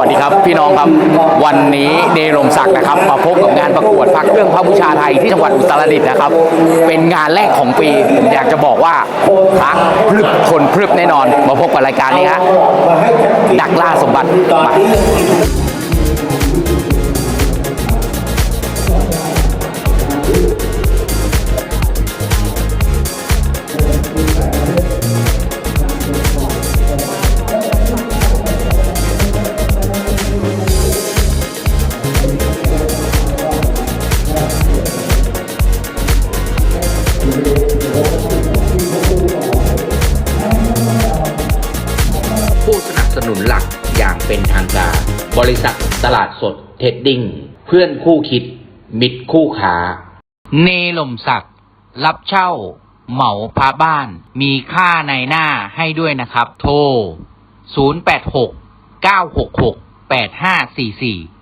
วัสดีครับพี่น้องครับวันนี้เดรมศักดิ์นะครับมาพบกับงานประกวดพักเครื่องพระบูชาไทยที่จังหวัดอุตรดิตถ์นะครับ เป็นงานแรกของปีผมอยากจะบอกว่าพักพรึบคนพรึบแน่นอน มาพบกับรายการนี้ฮะดักล่าสมบัติมา นุนหลักอย่างเป็นทางการ บริษัทตลาดสดเทดดิ้ง เพื่อนคู่คิด มิตรคู่ค้า เนลมศักดิ์รับเช่า เหมาพาบ้าน มีค่าในหน้าให้ด้วยนะครับ โทร 086 966 8544